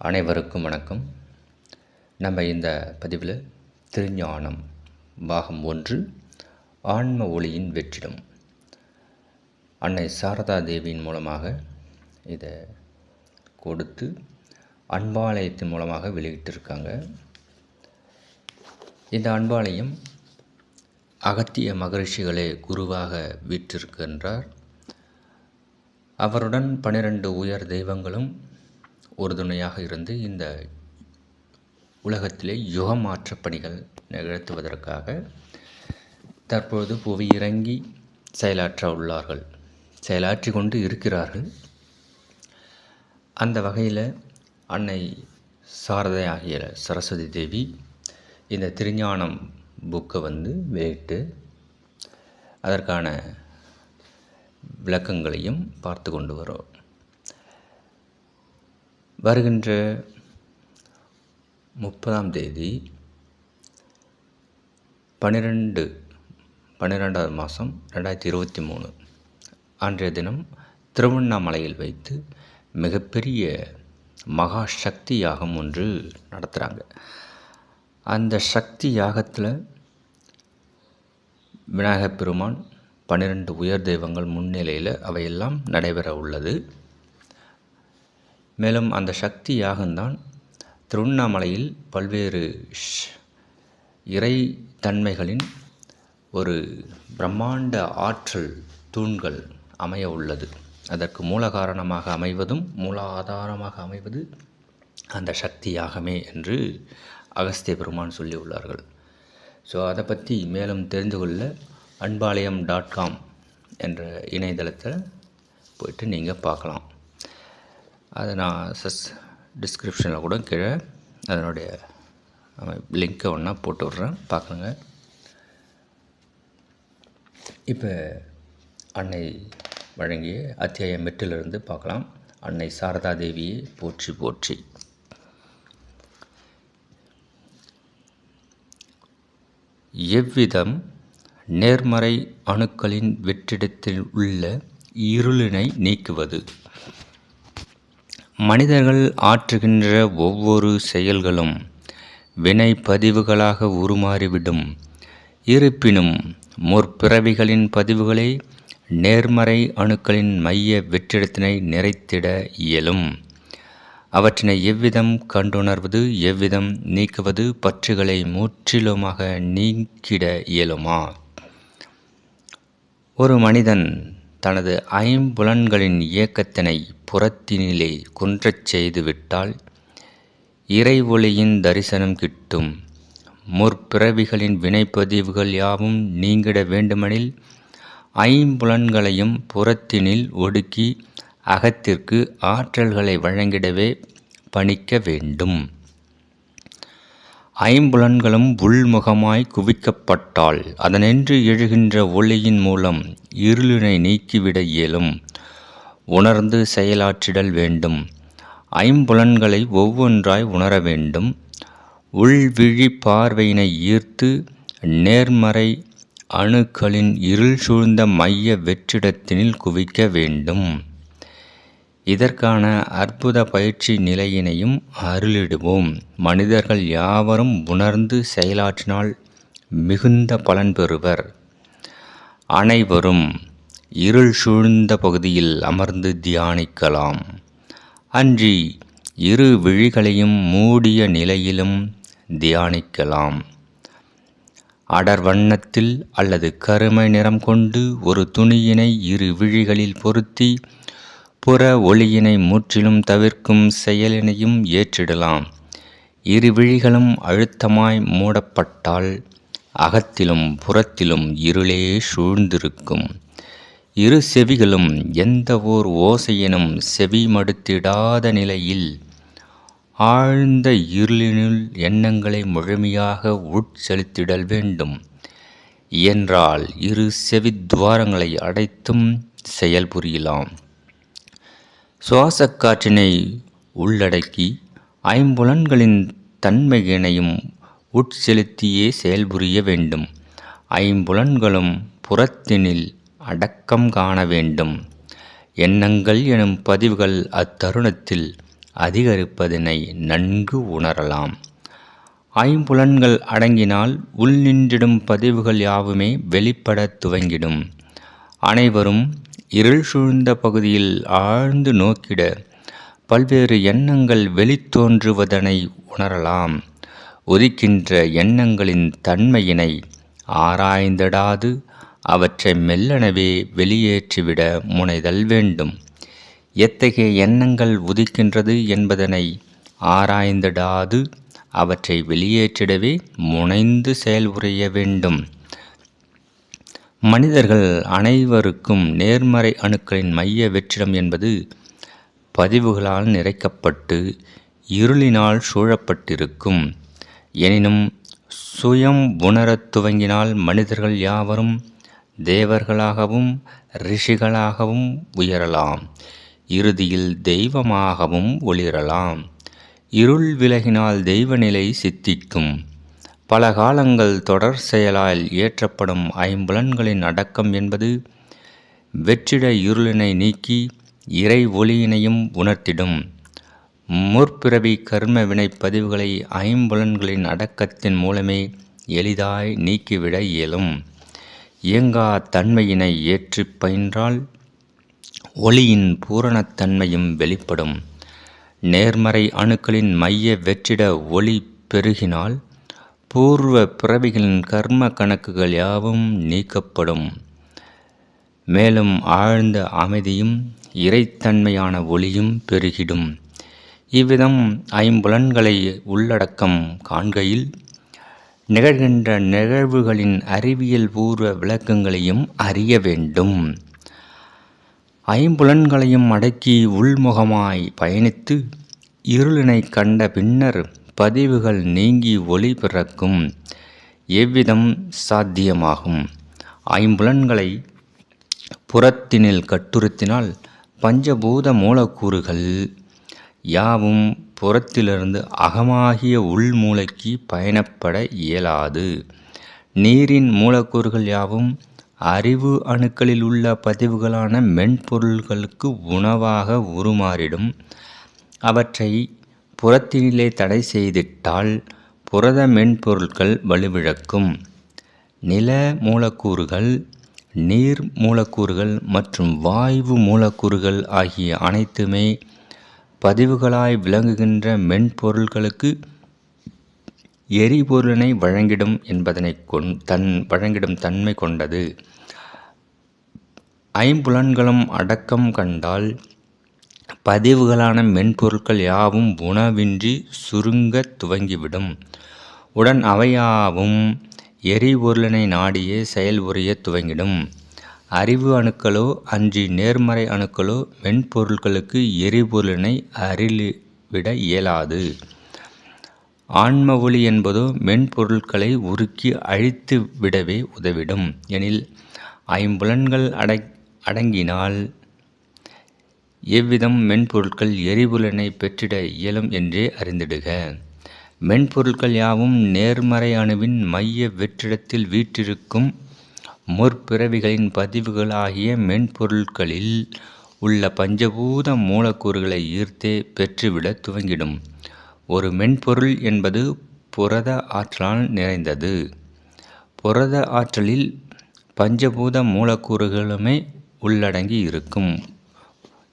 அனைவருக்கும் வணக்கம். நம்ம இந்த பதிவில் திருஞானம் பாகம் ஒன்று ஆன்ம ஒளியின் வெற்றிடம். அன்னை சாரதா தேவியின் மூலமாக இதை கொடுத்து அன்பாலயத்தின் மூலமாக வெளியிட்டிருக்காங்க. இந்த அன்பாலயம் அகத்திய மகரிஷிகளே குருவாக வீற்றிருக்கின்றார். அவருடன் பனிரெண்டு உயர் தெய்வங்களும் உறுதுணையாக இருந்து இந்த உலகத்திலே யுகமாற்ற பணிகள் நிகழ்த்துவதற்காக தற்பொழுது புவி இறங்கி செயலாற்ற உள்ளார்கள். செயலாற்றி கொண்டு இருக்கிறார்கள். அந்த வகையில் அன்னை சாரதை ஆகிய சரஸ்வதி தேவி இந்த திருஞானம் புக்கை வந்து வெளியிட்டு அதற்கான விளக்கங்களையும் பார்த்து கொண்டு வரோம் வருகின்ற முப்பதாம் தேதி பன்னிரெண்டு பன்னிரெண்டாவது மாதம் ரெண்டாயிரத்தி இருபத்தி மூணு. அன்றைய தினம் திருவண்ணாமலையில் வைத்து மிகப்பெரிய மகா சக்தி யாகம் ஒன்று நடத்துகிறாங்க அந்த சக்தி யாகத்தில் விநாயகப் பெருமான் பன்னிரெண்டு உயர் தெய்வங்கள் முன்னிலையில் அவையெல்லாம் நடைபெற உள்ளது. மேலும் அந்த சக்தி யாகம்தான் திருவண்ணாமலையில் பல்வேறு இறை தன்மைகளின் ஒரு பிரம்மாண்ட ஆற்றல் தூண்கள் அமைய உள்ளது. அதற்கு மூல காரணமாக அமைவதும் மூல ஆதாரமாக அமைவது அந்த சக்தி யாகமே என்று அகஸ்திய பெருமான் சொல்லியுள்ளார்கள் ஸோ அதை பற்றி மேலும் தெரிந்து கொள்ள அன்பாலயம் டாட் காம் என்ற இணையதளத்தில் போயிட்டு நீங்கள் பார்க்கலாம். அதை நான் சஸ் டிஸ்கிரிப்ஷனில் கூட கீழே அதனுடைய லிங்க்கை ஒன்றா போட்டு விட்றேன். பார்க்குங்க இப்போ அன்னை வழங்கிய அத்தியாயம் எட்டிலிருந்து பார்க்கலாம். அன்னை சாரதா தேவியை போற்றி போற்றி. எவ்விதம் நேர்மறை அணுக்களின் வெற்றிடத்தில் உள்ள இருளினை நீக்குவது? மனிதர்கள் ஆற்றுகின்ற ஒவ்வொரு செயல்களும் வினை பதிவுகளாக உருமாறிவிடும். இருப்பினும் முற்பிறவிகளின் பதிவுகளை நேர்மறை அணுக்களின் மைய வெற்றிடத்தினை நிறைத்திட இயலும். அவற்றினை எவ்விதம் கண்டுணர்வது எவ்விதம் நீக்குவது பற்றுகளை முற்றிலுமாக நீக்கிட இயலுமா? ஒரு மனிதன் தனது ஐம்புலன்களின் இயக்கத்தினை புறத்தினிலே குன்றச் செய்துவிட்டால் இறை ஒளியின் தரிசனம் கிட்டும். முற்பிறவிகளின் வினைப்பதிவுகள் யாவும் நீங்கிட வேண்டுமெனில் ஐம்புலன்களையும் புறத்தினில் ஒடுக்கி அகத்திற்கு ஆற்றல்களை வழங்கிடவே பணிக்க வேண்டும். ஐம்புலன்களும் உள்முகமாய் குவிக்கப்பட்டால் அதனென்று எழுகின்ற ஒளியின் மூலம் இருளினை நீக்கிவிட இயலும். உணர்ந்து செயலாற்றிடல் வேண்டும். ஐம்புலன்களை ஒவ்வொன்றாய் உணர வேண்டும். உள்விழி பார்வையினை ஈர்த்து நேர்மறை அணுக்களின் இருள் சூழ்ந்த மைய வெற்றிடத்தினில் குவிக்க வேண்டும். இதற்கான அற்புத பயிற்சி நிலையினையும் அருளிடுவோம். மனிதர்கள் யாவரும் உணர்ந்து செயலாற்றினால் மிகுந்த பலன் பெறுவர். அனைவரும் இருள் சூழ்ந்த பகுதியில் அமர்ந்து தியானிக்கலாம். அன்றி இரு விழிகளையும் மூடிய நிலையிலும் தியானிக்கலாம். அடர் வண்ணத்தில் அல்லது கருமை நிறம் கொண்டு ஒரு துணியினை இரு விழிகளில் பொருத்தி புற ஒளியினை முற்றிலும் தவிர்க்கும் செயலினையும் ஏற்றிடலாம். இரு விழிகளும் அழுத்தமாய் மூடப்பட்டால் அகத்திலும் புறத்திலும் இருளே சூழ்ந்திருக்கும். இரு செவிகளும் எந்த ஓர் ஓசையினும் செவி மடுத்திடாத நிலையில் ஆழ்ந்த இருளினுள் எண்ணங்களை முழுமையாக உட்செலுத்திடல் வேண்டும். என்றால் இரு செவித்வாரங்களை அடைத்தும் செயல்புரியலாம் சுவாசக்காற்றினை உள்ளடக்கி ஐம்புலன்களின் தன்மையினையும் உட்செலுத்தியே செயல்புரிய வேண்டும். ஐம்புலன்களும் புறத்தினில் அடக்கம் காண வேண்டும். எண்ணங்கள் எனும் பதிவுகள் அத்தருணத்தில் அதிகரிப்பதனை நன்கு உணரலாம். ஐம்புலன்கள் அடங்கினால் உள் நின்றிடும் பதிவுகள் யாவுமே வெளிப்படத் துவங்கிடும். அனைவரும் இருள் சூழ்ந்த பகுதியில் ஆழ்ந்து நோக்கிட பல்வேறு எண்ணங்கள் வெளித்தோன்றுவதனை உணரலாம். ஒதுக்கின்ற எண்ணங்களின் தன்மையினை ஆராய்ந்திடாது அவற்றை மெல்லனவே வெளியேற்றிவிட முனைதல் வேண்டும். எத்தகைய எண்ணங்கள் உதிக்கின்றது என்பதனை ஆராய்ந்திடாது அவற்றை வெளியேற்றிடவே முனைந்து செயல்புரிய வேண்டும். மனிதர்கள் அனைவருக்கும் நேர்மறை அணுக்களின் மைய வெற்றிடம் என்பது பதிவுகளால் நிறைக்கப்பட்டு இருளினால் சூழப்பட்டிருக்கும். எனினும் சுயம் உணரத் துவங்கினால் மனிதர்கள் யாவரும் தேவர்களாகவும் ரிஷிகளாகவும் உயரலாம். இறுதியில் தெய்வமாகவும் ஒளிரலாம். இருள் விலகினால் தெய்வநிலை சித்திக்கும். பல காலங்கள் தொடர் செயலால் ஏற்றப்படும் ஐம்புலன்களின் அடக்கம் என்பது வெற்றிட இருளினை நீக்கி இறை ஒளியினையும் உணர்த்திடும். முற்பிறவி கர்ம வினை பதிவுகளை ஐம்புலன்களின் அடக்கத்தின் மூலமே எளிதாய் நீக்கிவிட இயலும். இயங்கா தன்மையினை ஏற்றி பயின்றால் ஒளியின் பூரணத்தன்மையும் வெளிப்படும். நேர்மறை அணுக்களின் மைய வெற்றிட ஒளி பெருகினால் பூர்வ பிறவிகளின் கர்ம கணக்குகள் யாவும் நீக்கப்படும். மேலும் ஆழ்ந்த அமைதியும் இறைத்தன்மையான ஒளியும் பெருகிடும். இவ்விதம் ஐம்புலன்களை உள்ளடக்கம் காண்கையில் நிகழ்கின்ற நிகழ்வுகளின் அறிவியல் பூர்வ விளக்கங்களையும் அறிய வேண்டும். ஐம்புலன்களையும் அடக்கி உள்முகமாய் பயணித்து இருளினை கண்ட பின்னர் பதிவுகள் நீங்கி ஒளி பிறக்கும் எவ்விதம் சாத்தியமாகும்? ஐம்புலன்களை புறத்தினில் கட்டுறுத்தினால் பஞ்சபூத மூலக்கூறுகள் யாவும் புறத்திலிருந்து அகமாகிய உள்மூளைக்கு பயணப்பட இயலாது. நீரின் மூலக்கூறுகள் யாவும் அறிவு அணுக்களில் உள்ள பதிவுகளான மென்பொருள்களுக்கு உணவாக உருமாறிடும். அவற்றை புறத்தினிலே தடை செய்திட்டால் புரத மென்பொருட்கள் வலுவிழக்கும். நில மூலக்கூறுகள் நீர் மூலக்கூறுகள் மற்றும் வாயு மூலக்கூறுகள் ஆகிய அனைத்துமே பதிவுகளாய் விளங்குகின்ற மென்பொருள்களுக்கு எரிபொருளினை வழங்கிடும் என்பதனை கொண் தன் வழங்கிடும் தன்மை கொண்டது. ஐம்புலன்களும் அடக்கம் கண்டால் பதிவுகளான மென்பொருட்கள் யாவும் உணவின்றி சுருங்க துவங்கிவிடும். உடன் அவையாவும் எரிபொருளினை நாடியே செயல்புரிய துவங்கிடும். அறிவு அணுக்களோ அன்றி நேர்மறை அணுக்களோ மென்பொருட்களுக்கு எரிபொருளினை அருளிவிட இயலாது. ஆன்ம ஒளி என்பதோ மென்பொருட்களை உருக்கி அழித்து விடவே உதவிடும். எனில் ஐம்புலன்கள் அட அடங்கினால் எவ்விதம் மென்பொருட்கள் எரிபொருளினை பெற்றிட இயலும் என்றே அறிந்திடுக. மென்பொருட்கள் யாவும் நேர்மறை அணுவின் மைய வெற்றிடத்தில் வீற்றிருக்கும் முற்பிறவிகளின் பதிவுகளாகிய மென்பொருட்களில் உள்ள பஞ்சபூத மூலக்கூறுகளை ஈர்த்தே பெற்றுவிட துவங்கிடும். ஒரு மென்பொருள் என்பது புரத ஆற்றலால் நிறைந்தது. புரத ஆற்றலில் பஞ்சபூத மூலக்கூறுகளுமே உள்ளடங்கி இருக்கும்.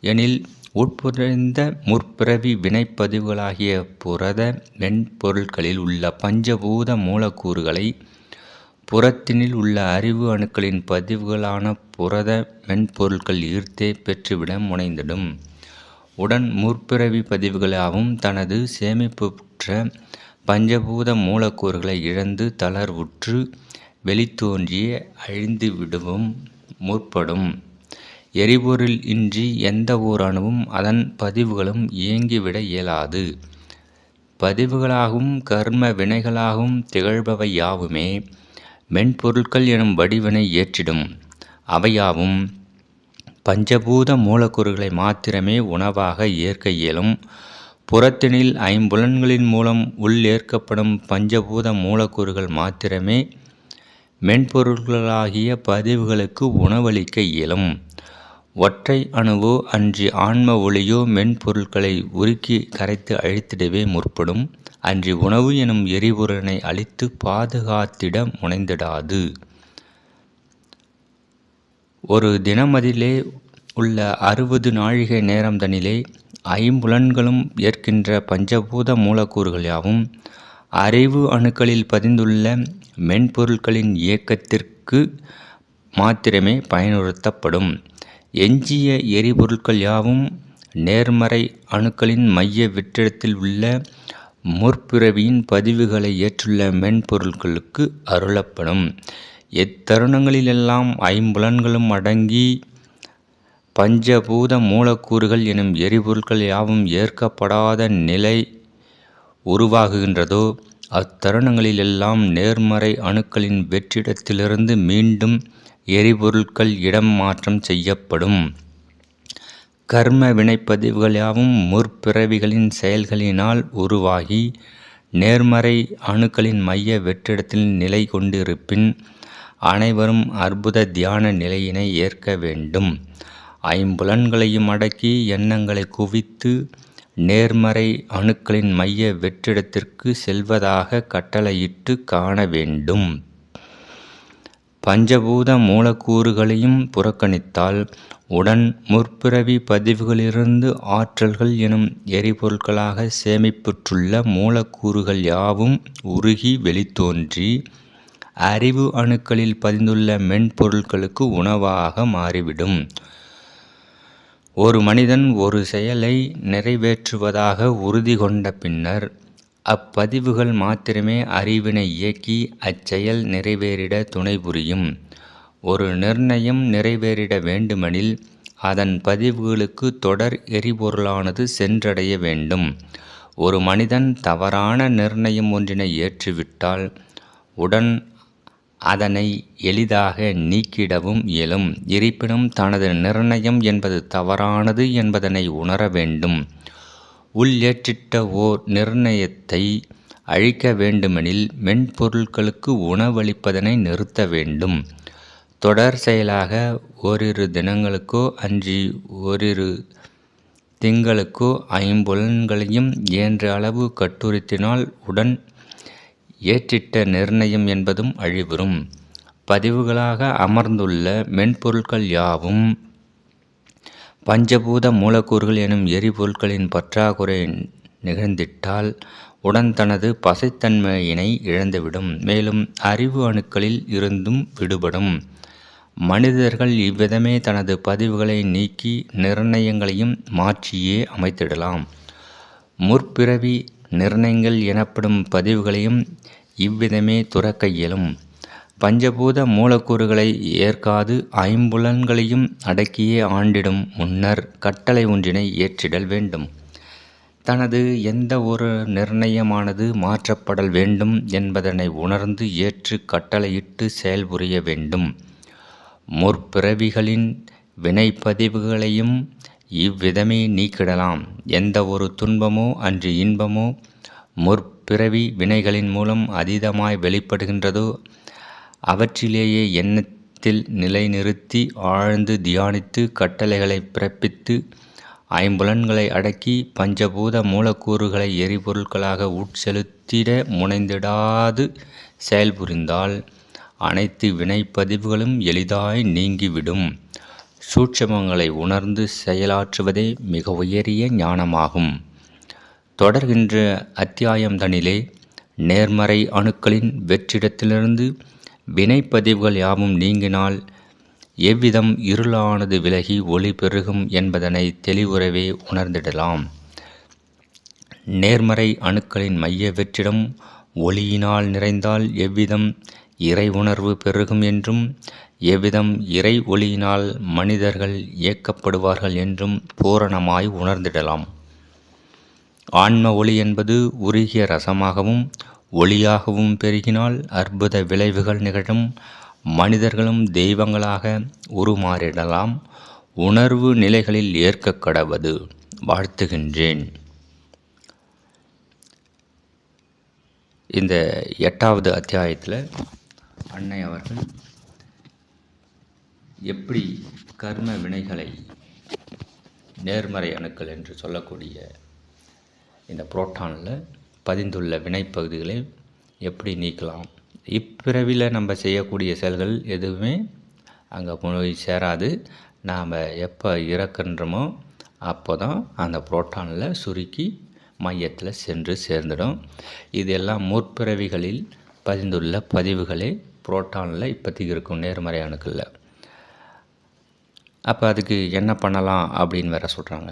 எனில் உட்புரிந்த முற்பிறவி வினைப்பதிவுகளாகிய புரத மென்பொருட்களில் உள்ள பஞ்சபூத மூலக்கூறுகளை புறத்தினில் உள்ள அறிவு அணுக்களின் பதிவுகளான புரத மென்பொருட்கள் ஈர்த்தே பெற்றுவிட முனைந்திடும். உடன் முற்பிறவி பதிவுகளாகவும் தனது சேமிப்புற்ற பஞ்சபூத மூலக்கூறுகளை இழந்து தளர்வுற்று வெளித்தோன்றிய அழிந்துவிடவும் முற்படும். எரிபொருள் இன்றி எந்த ஓர் அணுவும் அதன் பதிவுகளும் இயங்கிவிட இயலாது. பதிவுகளாகவும் கர்ம வினைகளாகவும் திகழ்பவை யாவுமே மென்பொருட்கள் எனும் வடிவினை ஏற்றிடும். அவையாவும் பஞ்சபூத மூலக்கூறுகளை மாத்திரமே உணவாக ஏற்க இயலும். புறத்தினில் ஐம்புலன்களின் மூலம் உள் ஏற்கப்படும் பஞ்சபூத மூலக்கூறுகள் மாத்திரமே மென்பொருள்களாகிய பதிவுகளுக்கு உணவளிக்க இயலும். ஒற்றை அணுவோ அன்றி ஆன்ம ஒளியோ மென்பொருள்களை உருக்கி கரைத்து அழித்திடவே முற்படும். அன்றி உணவு எனும் எரிபொருளனை அழித்து பாதுகாத்திட முனைந்திடாது. ஒரு தினமதிலே உள்ள அறுபது நாழிகை நேரம் தனிலே ஐம்புலன்களும் ஏற்கின்ற பஞ்சபூத மூலக்கூறுகள் யாவும் அறிவு அணுக்களில் பதிந்துள்ள மென்பொருட்களின் இயக்கத்திற்கு மாத்திரமே பயனுறுத்தப்படும். எஞ்சிய எரிபொருட்கள் யாவும் நேர்மறை அணுக்களின் மைய வெற்றிடத்தில் உள்ள முற்பிறவியின் பதிவுகளை ஏற்றுள்ள மென்பொருட்களுக்கு அருளப்படும். எத்தருணங்களிலெல்லாம் ஐம்புலன்களும் அடங்கி பஞ்சபூத மூலக்கூறுகள் எனும் எரிபொருட்கள் யாவும் ஏற்கப்படாத நிலை உருவாகுகின்றதோ அத்தருணங்களிலெல்லாம் நேர்மறை அணுக்களின் வெற்றிடத்திலிருந்து மீண்டும் எரிபொருட்கள் இடம் மாற்றம் செய்யப்படும். கர்ம வினைப்பதிவுகள் யாவும் முற்பிறவிகளின் செயல்களினால் உருவாகி நேர்மறை அணுக்களின் மைய வெற்றிடத்தில் நிலை கொண்டிருப்பின் அனைவரும் அற்புத தியான நிலையினை ஏற்க வேண்டும். ஐம்புலன்களையும் அடக்கி எண்ணங்களை குவித்து நேர்மறை அணுக்களின் மைய வெற்றிடத்திற்கு செல்வதாக கட்டளையிட்டு காண வேண்டும். பஞ்சபூத மூலக்கூறுகளையும் புறக்கணித்தால் உடன் முற்பிறவி பதிவுகளிலிருந்து ஆற்றல்கள் எனும் எரிபொருட்களாக சேமிப்புற்றுள்ள மூலக்கூறுகள் யாவும் உருகி வெளித்தோன்றி அறிவு அணுக்களில் பதிந்துள்ள மென்பொருட்களுக்கு உணவாக மாறிவிடும். ஒரு மனிதன் ஒரு செயலை நிறைவேற்றுவதாக உறுதி கொண்ட பின்னர் அப்பதிவுகள் மாத்திரமே அறிவினை இயக்கி அச்செயல் நிறைவேறிட துணை புரியும். ஒரு நிர்ணயம் நிறைவேறிட வேண்டுமெனில் அதன் பதிவுகளுக்கு தொடர் எரிபொருளானது சென்றடைய வேண்டும். ஒரு மனிதன் தவறான நிர்ணயம் ஒன்றினை ஏற்றுவிட்டால் உடன் அதனை எளிதாக நீக்கிடவும் இயலும். இருப்பினும் தனது நிர்ணயம் என்பது தவறானது என்பதனை உணர வேண்டும். உள் ஏற்றிட்ட ஓர் நிர்ணயத்தை அழிக்க வேண்டுமெனில் மென்பொருட்களுக்கு உணவளிப்பதனை நிறுத்த வேண்டும். தொடர் செயலாக ஓரிரு தினங்களுக்கோ அன்றி ஓரிரு திங்களுக்கோ ஐம்புலன்களையும் இயன்ற அளவு கட்டுறுத்தினால் உடன் ஏற்றிட்ட நிர்ணயம் என்பதும் அழிவுறும். பதிவுகளாக அமர்ந்துள்ள மென்பொருட்கள் யாவும் பஞ்சபூத மூலக்கூறுகள் எனும் எரிபொருட்களின் பற்றாக்குறை நிகழ்ந்திட்டால் உடன் தனது பசைத்தன்மையினை இழந்துவிடும். மேலும் அறிவு அணுக்களில் இருந்தும் விடுபடும். மனிதர்கள் இவ்விதமே தனது பதிவுகளை நீக்கி நிர்ணயங்களையும் மாற்றியே அமைத்திடலாம். முற்பிறவி நிர்ணயங்கள் எனப்படும் பதிவுகளையும் இவ்விதமே துறக்க இயலும். பஞ்சபூத மூலக்கூறுகளை ஏற்காது ஐம்புலன்களையும் அடக்கியே ஆண்டிடும் முன்னர் கட்டளை ஒன்றினை ஏற்றிடல் வேண்டும். தனது எந்த ஒரு நிர்ணயமானது மாற்றப்படல் வேண்டும் என்பதனை உணர்ந்து ஏற்று கட்டளையிட்டு செயல்புரிய வேண்டும். முற்பிறவிகளின் வினைப்பதிவுகளையும் இவ்விதமே நீக்கிடலாம். எந்த ஒரு துன்பமோ அன்று இன்பமோ முற்பிறவி வினைகளின் மூலம் அதீதமாய் வெளிப்படுகின்றதோ அவற்றிலேயே எண்ணத்தில் நிலைநிறுத்தி ஆழ்ந்து தியானித்து கட்டளைகளை பிறப்பித்து ஐம்புலன்களை அடக்கி பஞ்சபூத மூலக்கூறுகளை எரிபொருட்களாக உட்செலுத்திட முனைந்திடாது செயல்புரிந்தால் அனைத்து வினைப்பதிவுகளும் எளிதாய் நீங்கிவிடும். சூட்சமங்களை உணர்ந்து செயலாற்றுவதே மிக உயரிய ஞானமாகும். தொடர்கின்ற அத்தியாயம் தனிலே நேர்மறை அணுக்களின் வெற்றிடத்திலிருந்து வினைப்பதிவுகள் யாவும் நீங்கினால் எவ்விதம் இருளானது விலகி ஒளி பெருகும் என்பதனை தெளிவுறவே உணர்ந்திடலாம். நேர்மறை அணுக்களின் மைய வெற்றிடம் ஒளியினால் நிறைந்தால் எவ்விதம் இறை உணர்வு பெருகும் என்றும் எவ்விதம் இறை ஒளியினால் மனிதர்கள் இயக்கப்படுவார்கள் என்றும் பூரணமாய் உணர்ந்திடலாம். ஆன்ம ஒளி என்பது உருகிய ரசமாகவும் ஒளியாகவும் பெருகினால் அற்புத விளைவுகள் நிகழும். மனிதர்களும் தெய்வங்களாக உருமாறிடலாம். உணர்வு நிலைகளில் ஏற்க கடவது. வாழ்த்துகின்றேன். இந்த எட்டாவது அத்தியாயத்தில் அன்னை அவர்கள் எப்படி கர்ம வினைகளை நேர்மறை அணுக்கள் என்று சொல்லக்கூடிய இந்த புரோட்டானில் பதிந்துள்ள வினைப்பகுதிகளை எப்படி நீக்கலாம்? இப்பிறவியில் நம்ம செய்யக்கூடிய செயல்கள் எதுவுமே அங்கே போய் சேராது. நாம் எப்போ இறக்குன்றோமோ அப்போ தான் அந்த புரோட்டானில் சுருக்கி மையத்தில் சென்று சேர்ந்துடும். இதெல்லாம் முற்பிறவிகளில் பதிந்துள்ள பதிவுகளே புரோட்டானில் இப்போதைக்கு இருக்கும் நேர்மறை அணுக்களில். அப்போ அதுக்கு என்ன பண்ணலாம் அப்படின்னு வேற சொல்கிறாங்க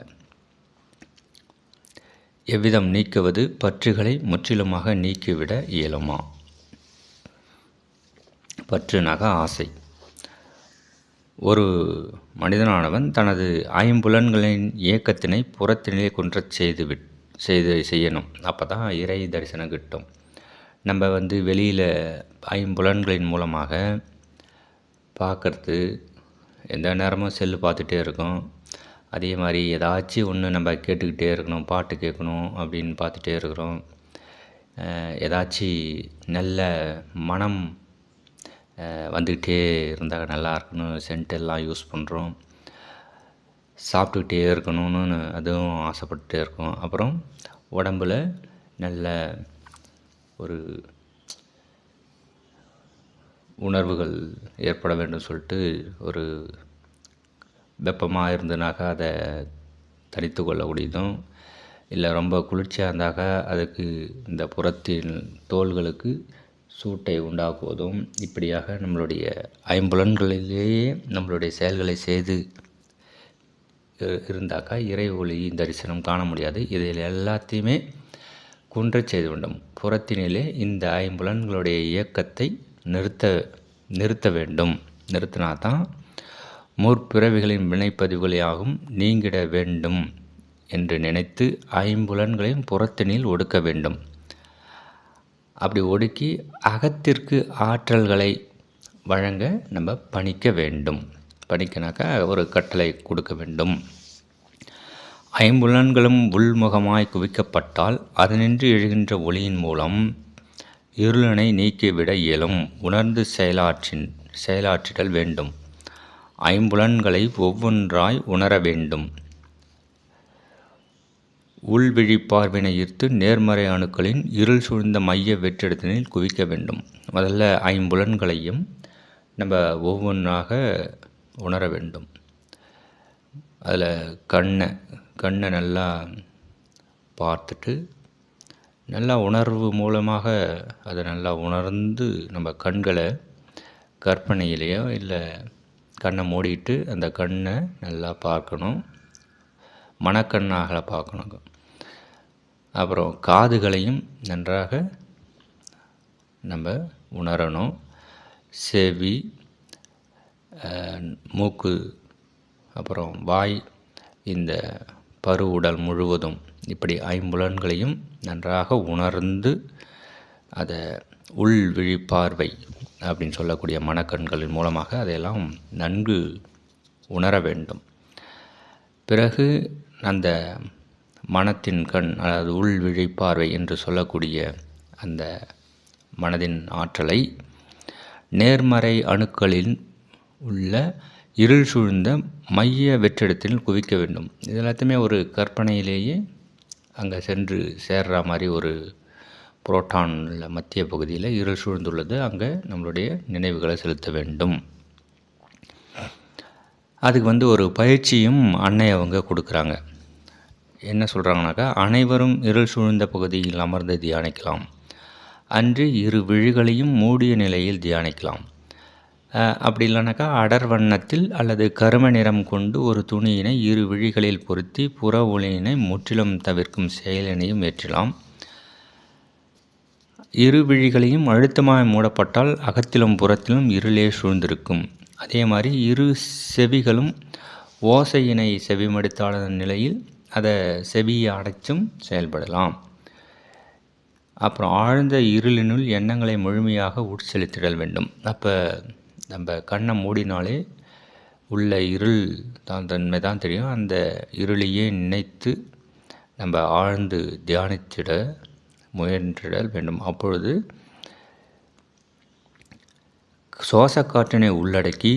எவ்விதம் நீக்குவது பற்றுகளை முற்றிலுமாக நீக்கிவிட இயலுமா? பற்றுனாக ஆசை. ஒரு மனிதனானவன் தனது ஐம்புலன்களின் இயக்கத்தினை புறத்திலே குன்றச் செய்து விட் செய்து செய்யணும். அப்போ தான் இறை தரிசனம் கிட்டும். நம்ம வந்து வெளியில் ஐம்புலன்களின் மூலமாக பார்க்குறது எந்த நேரமும் செல்லு பார்த்துட்டே இருக்கோம். அதே மாதிரி ஏதாச்சும் ஒன்று நம்ம கேட்டுக்கிட்டே இருக்கணும் பாட்டு கேட்கணும் அப்படின்னு பார்த்துட்டே இருக்கிறோம். ஏதாச்சும் நல்ல மனம் வந்துக்கிட்டே இருந்தால் நல்லா இருக்கணும் சென்ட் எல்லாம் யூஸ் பண்ணுறோம் சாப்பிட்டுக்கிட்டே இருக்கணும்னு அதுவும் ஆசைப்பட்டுட்டே இருக்கோம். அப்புறம் உடம்பில் நல்ல ஒரு உணர்வுகள் ஏற்பட வேண்டும் சொல்லிட்டு ஒரு வெப்பமாக இருந்தனாக்கா அதை தனித்து கொள்ளக்கூடியதும் இல்லை ரொம்ப குளிர்ச்சியாக இருந்தாக்கா அதுக்கு இந்த புறத்தின் தோள்களுக்கு சூட்டை உண்டாக்குவதும் இப்படியாக நம்மளுடைய ஐம்புலன்களிலேயே நம்மளுடைய செயல்களை செய்து இருந்தாக்கா இறை ஒளி தரிசனம் காண முடியாது. இதில் எல்லாத்தையுமே குன்றச் செய்து வேண்டும் புறத்தினிலே இந்த ஐம்புலன்களுடைய இயக்கத்தை நிறுத்த நிறுத்த வேண்டும். நிறுத்தினா தான் முற்பிறவிகளின் வினைப்பதிவுகளையாகும் நீங்கிட வேண்டும் என்று நினைத்து ஐம்புலன்களையும் புறத்தினில் ஒடுக்க வேண்டும். அப்படி ஒடுக்கி அகத்திற்கு ஆற்றல்களை வழங்க நம்ம பணிக்க வேண்டும். பணிக்கனாக்கா ஒரு கட்டளை கொடுக்க வேண்டும். ஐம்புலன்களும் உள்முகமாய் குவிக்கப்பட்டால் அதனின்று எழுகின்ற ஒளியின் மூலம் இருளனை நீக்கிவிட இயலும். உணர்ந்து செயலாற்றின் செயலாற்றிடல் வேண்டும். ஐம்புலன்களை ஒவ்வொன்றாய் உணர வேண்டும். உள்விழிப்பார்வினை ஈர்த்து நேர்மறை அணுக்களின் இருள் சூழ்ந்த மைய வெற்றிடத்தினில் குவிக்க வேண்டும். முதல்ல ஐம்புலன்களையும் நம்ம ஒவ்வொன்றாக உணர வேண்டும். அதில் கண்ணை கண்ணை நல்லா பார்த்துட்டு நல்லா உணர்வு மூலமாக அதை நல்லா உணர்ந்து நம்ம கண்களை கற்பனையிலையோ இல்லை கண்ணை மூடிட்டு அந்த கண்ணை நல்லா பார்க்கணும். மனக்கண்ணாக பார்க்கணும் அப்புறம் காதுகளையும் நன்றாக நம்ம உணரணும். செவி மூக்கு அப்புறம் வாய் இந்த பரு உடல் முழுவதும் இப்படி ஐம்புலன்களையும் நன்றாக உணர்ந்து அதை உள் விழிப்பார்வை அப்படின்னு சொல்லக்கூடிய மனக்கண்களின் மூலமாக அதையெல்லாம் நன்கு உணர வேண்டும். பிறகு அந்த மனத்தின் கண் அதாவது உள் விழிப்பார்வை என்று சொல்லக்கூடிய அந்த மனதின் ஆற்றலை நேர்மறை அணுக்களில் உள்ள இருள் சூழ்ந்த மைய வெற்றிடத்தில் குவிக்க வேண்டும். இது எல்லாத்தையுமே ஒரு கற்பனையிலேயே அங்கே சென்று சேர்ற மாதிரி ஒரு புரோட்டானில் மத்திய பகுதியில் இருள் சூழ்ந்துள்ளது. அங்கே நம்மளுடைய நினைவுகளை செலுத்த வேண்டும். அதுக்கு வந்து ஒரு பயிற்சியும் அன்னை அவங்க கொடுக்குறாங்க. என்ன சொல்கிறாங்கனாக்கா அனைவரும் இருள் சூழ்ந்த பகுதியில் அமர்ந்து தியானிக்கலாம். அன்று இரு விழிகளையும் மூடிய நிலையில் தியானிக்கலாம். அப்படி இல்லைனாக்கா அடர் வண்ணத்தில் அல்லது கரும நிறம் கொண்டு ஒரு துணியினை இரு விழிகளில் பொருத்தி புற ஒளியினை முற்றிலும் தவிர்க்கும் செயலினையும் ஏற்றலாம். இரு விழிகளையும் அழுத்தமாக மூடப்பட்டால் அகத்திலும் புறத்திலும் இருளே சூழ்ந்திருக்கும். அதே மாதிரி இரு செவிகளும் ஓசையினை செவிமடுத்தாத நிலையில் அதை செவியை அடைச்சும் செயல்படலாம். அப்புறம் ஆழ்ந்த இருளினுள் எண்ணங்களை முழுமையாக உட்செலுத்திடல் வேண்டும். அப்போ நம்ம கண்ணை மூடினாலே உள்ள இருள் தான் தன்மை தான் தெரியும். அந்த இருளையே நினைத்து நம்ம ஆழ்ந்து தியானித்திட முயன்றிடல் வேண்டும். அப்பொழுது சுவாசக்காற்றினை உள்ளடக்கி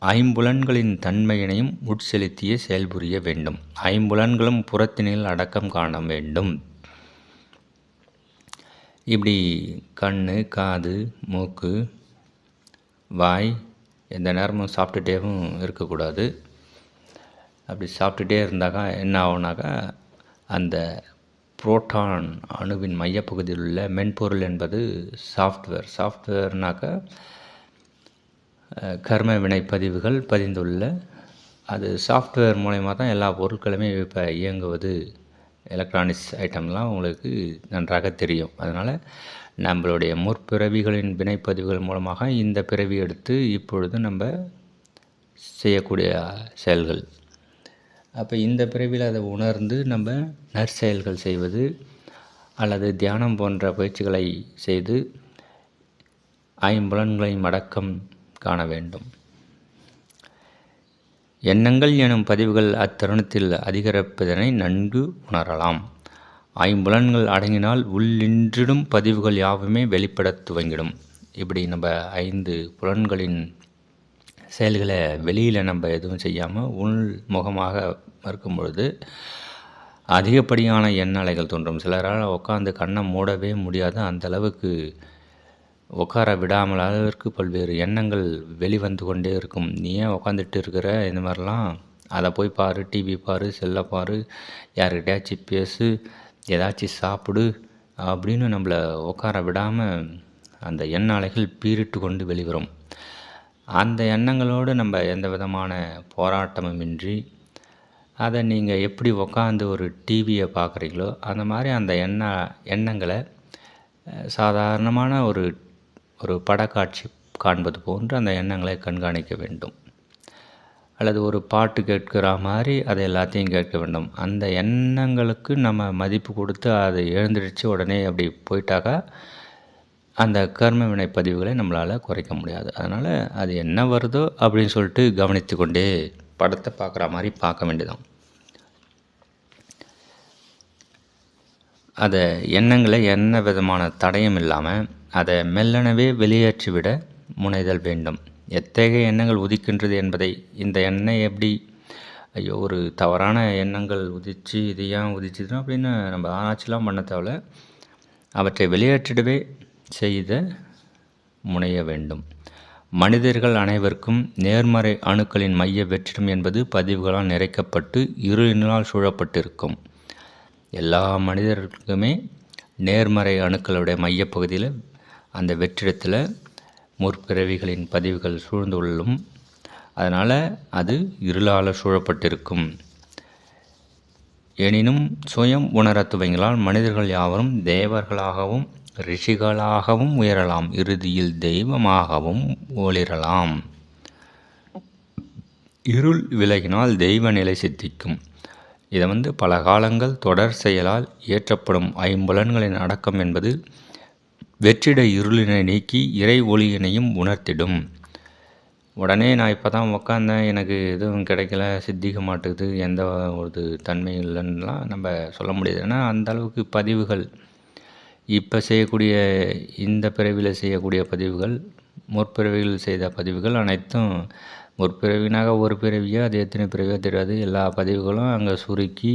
ஐம்புலன்களின் தன்மையினையும் உட்செலுத்தியே செயல்புரிய வேண்டும். ஐம்புலன்களும் புறத்தினில் அடக்கம் காண வேண்டும். இப்படி கண் காது மூக்கு வாய் எந்த நேரமும் சாப்பிட்டுட்டேவும் இருக்கக்கூடாது. அப்படி சாப்பிட்டுட்டே இருந்தாக்கா என்ன ஆகுனாக்கா அந்த புரோட்டான் அணுவின் மையப்பகுதியில் உள்ள மென்பொருள் என்பது சாஃப்ட்வேர் சாஃப்ட்வேர்னாக்க கர்ம வினைப்பதிவுகள் பதிந்துள்ள அது சாஃப்ட்வேர் மூலயமா தான் எல்லா பொருட்களுமே இப்போ இயங்குவது. எலக்ட்ரானிக்ஸ் ஐட்டம்லாம் உங்களுக்கு நன்றாக தெரியும். அதனால் நம்மளுடைய முற்பிறவிகளின் வினைப்பதிவுகள் மூலமாக இந்த பிறவி எடுத்து இப்பொழுது நம்ம செய்யக்கூடிய செயல்கள். அப்போ இந்த பிறவியில் அதை உணர்ந்து நம்ம நற்செயல்கள் செய்வது அல்லது தியானம் போன்ற பயிற்சிகளை செய்து ஐம்புலன்களையும் அடக்கம் காண வேண்டும். எண்ணங்கள் எனும் பதிவுகள் அத்தருணத்தில் அதிகரிப்பதனை நன்கு உணரலாம். ஐம்புலன்கள் அடங்கினால் உள்ளின்றிடும் பதிவுகள் யாவுமே வெளிப்படத் துவங்கிடும். இப்படி நம்ம ஐந்து புலன்களின் செயல்களை வெளியில் நம்ம எதுவும் செய்யாமல் உள்முகமாக இருக்கும் பொழுது அதிகப்படியான எண்ண அலைகள் தோன்றும். சிலரால் உட்காந்து கண்ணை மூடவே முடியாது அந்த அளவுக்கு உட்கார விடாமல் அளவிற்கு பல்வேறு எண்ணங்கள் வெளிவந்து கொண்டே இருக்கும். நீ ஏன் உட்காந்துட்டு இருக்கிற? இந்த மாதிரிலாம். அதை போய் பாரு டிவி பாரு செல்லை பாரு யார்கிட்டயாச்சும் பேசு ஏதாச்சும் சாப்பிடு அப்படின்னு நம்மளை உட்கார விடாமல் அந்த எண்ணாலைகள் பீரிட்டு கொண்டு வெளிவரும். அந்த எண்ணங்களோடு நம்ம எந்த விதமான போராட்டமுமின்றி அதை நீங்கள் எப்படி உக்காந்து ஒரு டிவியை பார்க்குறீங்களோ அந்த மாதிரி அந்த எண்ண எண்ணங்களை சாதாரணமான ஒரு ஒரு படக்காட்சி காண்பது போன்று அந்த எண்ணங்களை கண்காணிக்க வேண்டும். அல்லது ஒரு பாட்டு கேட்கிற மாதிரி அதை எல்லாத்தையும் கேட்க வேண்டும். அந்த எண்ணங்களுக்கு நம்ம மதிப்பு கொடுத்து அதை எழுந்திரிச்சு உடனே அப்படி போயிட்டாக்கா அந்த கர்ம வினை பதிவுகளை நம்மளால் குறைக்க முடியாது. அதனால் அது என்ன வருதோ அப்படின்னு சொல்லிட்டு கவனித்து கொண்டே படத்தை பார்க்குற மாதிரி பார்க்க வேண்டியதான் அதை எண்ணங்களை என்ன விதமான தடையும் இல்லாமல் அதை மெல்லனவே வெளியேற்றிவிட முனைதல் வேண்டும். எத்தகைய எண்ணங்கள் உதிக்கின்றது என்பதை இந்த எண்ணெய் எப்படி ஐயோ ஒரு தவறான எண்ணங்கள் உதிச்சு இது ஏன் உதிச்சுதுன்னா அப்படின்னு நம்ம ஆராய்ச்சிலாம் பண்ண தேவையில்ல. அவற்றை வெளியேற்றிடவே செய்த முனைய வேண்டும். மனிதர்கள் அனைவருக்கும் நேர்மறை அணுக்களின் மைய வெற்றிடம் என்பது பதிவுகளால் நிறைக்கப்பட்டு இருளினால் சூழப்பட்டிருக்கும். எல்லா மனிதர்களுக்குமே நேர்மறை அணுக்களுடைய மையப்பகுதியில் அந்த வெற்றிடத்தில் முற்பிறவிகளின் பதிவுகள் சூழ்ந்துள்ளும் அதனால் அது இருளால் சூழப்பட்டிருக்கும். எனினும் சுயம் உணர துவங்கினால் மனிதர்கள் யாவரும் தேவர்களாகவும் ரிஷிகளாகவும் உயரலாம் இறுதியில் தெய்வமாகவும் ஒளிரலாம். இருள் விலகினால் தெய்வ நிலை சித்திக்கும். இதை வந்து பல காலங்கள் தொடர் செயலால் இயற்றப்படும் ஐம்புலன்களின் அடக்கம் என்பது வெற்றிட இருளினை நீக்கி இறை ஒளியினையும் உணர்த்திடும். உடனே நான் இப்போ தான் உக்காந்தேன் எனக்கு எதுவும் கிடைக்கல சித்திக்க மாட்டேங்குது எந்த ஒரு தன்மை இல்லைன்னுலாம் நம்ம சொல்ல முடியாது. ஏன்னா அந்தளவுக்கு பதிவுகள் இப்போ செய்யக்கூடிய இந்த பிறவியில் செய்யக்கூடிய பதிவுகள் முற்பிறவிகள் செய்த பதிவுகள் அனைத்தும் முற்பிறவினாக ஒரு பிறவியோ அது எத்தனை பிறவியோ தெரியாது. எல்லா பதிவுகளும் அங்கே சுருக்கி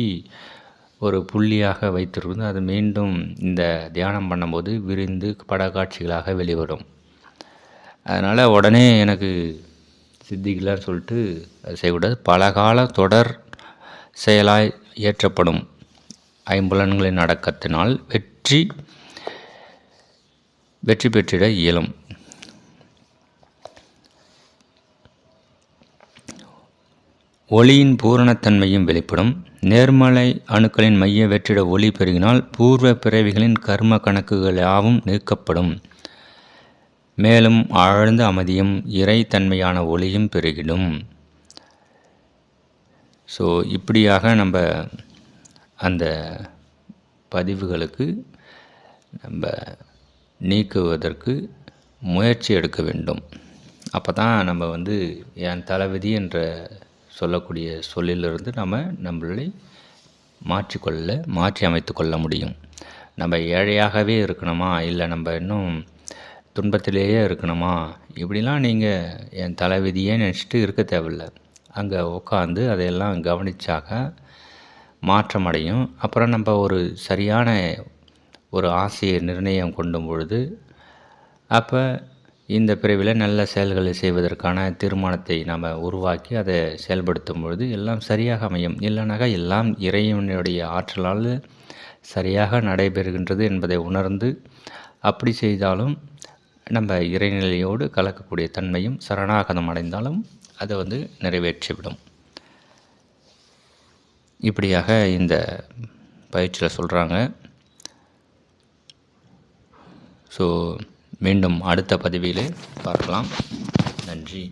ஒரு புள்ளியாக வைத்திருந்து அது மீண்டும் இந்த தியானம் பண்ணும்போது விரிந்து படக்காட்சிகளாக வெளிவரும். அதனால் உடனே எனக்கு சித்திக்கலான்னு சொல்லிட்டு அது செய்யக்கூடாது. பல கால தொடர் செயலாய் இயற்றப்படும் ஐம்புலன்களின் அடக்கத்தினால் வெற்றி வெற்றி பெற்றிட இயலும். ஒளியின் பூரணத்தன்மையும் வெளிப்படும். நேர்மலை அணுக்களின் மைய வெற்றிட ஒளி பெருகினால் பூர்வ பிறவிகளின் கர்ம கணக்குகள் யாவும் நீக்கப்படும். மேலும் ஆழ்ந்த அமைதியும் இறைத்தன்மையான ஒளியும் பெருகிடும். ஸோ இப்படியாக நம்ம அந்த பதிவுகளுக்கு நம்ம நீக்குவதற்கு முயற்சி எடுக்க வேண்டும். அப்போ தான் நம்ம வந்து என் தலைவிதி என்ற சொல்லக்கூடிய சொல்லிலிருந்து நம்ம நம்மளை மாற்றிக்கொள்ள மாற்றி அமைத்து கொள்ள முடியும். நம்ம ஏழையாகவே இருக்கணுமா? இல்லை நம்ம இன்னும் துன்பத்திலேயே இருக்கணுமா? இப்படிலாம் நீங்கள் என் தலைவிதியே நினச்சிட்டு இருக்க தேவையில்ல. அங்கே உட்காந்து அதையெல்லாம் கவனிச்சாக மாற்றம் அடையும் அப்புறம் நம்ம ஒரு சரியான ஒரு ஆசையை நிர்ணயம் கொண்டும் பொழுது அப்போ இந்த பிறவியில் நல்ல செயல்களை செய்வதற்கான தீர்மானத்தை நாம் உருவாக்கி அதை செயல்படுத்தும் பொழுது எல்லாம் சரியாக அமையும். இல்லைனாக்கா எல்லாம் இறைவனுடைய ஆற்றலால் சரியாக நடைபெறுகின்றது என்பதை உணர்ந்து அப்படி செய்தாலும் நம்ம இறைநிலையோடு கலக்கக்கூடிய தன்மையும் சரணாகதம் அடைந்தாலும் அதை வந்து நிறைவேற்றிவிடும். இப்படியாக இந்த பயிற்சியில் சொல்கிறாங்க ஸோ மீண்டும் அடுத்த பதிவிலே பார்க்கலாம். நன்றி.